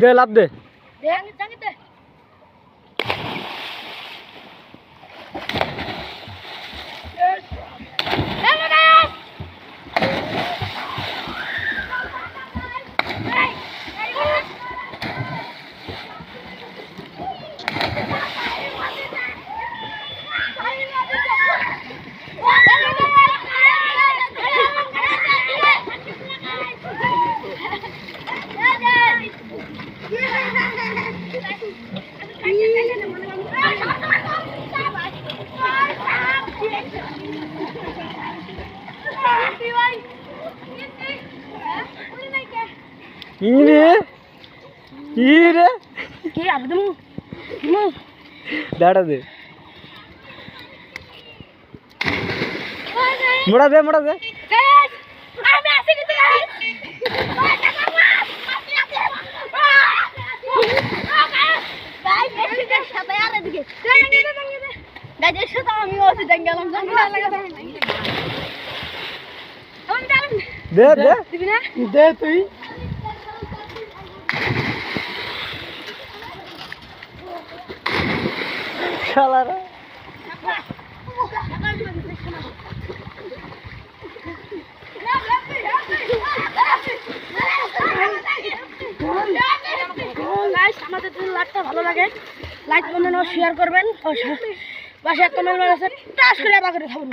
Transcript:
দে লাভ দে। দাঁড়া দে। মোড়া দে মোড়া দে। আমি ওষুধ গেলাম। দে দে দে। তুই। শালারা। আমাদের যদি লাইকটা ভালো লাগে। লাইক কমেন্ট ও শেয়ার করবেন পাশে একটা মেল আছে টাচ করে আবার করে খবর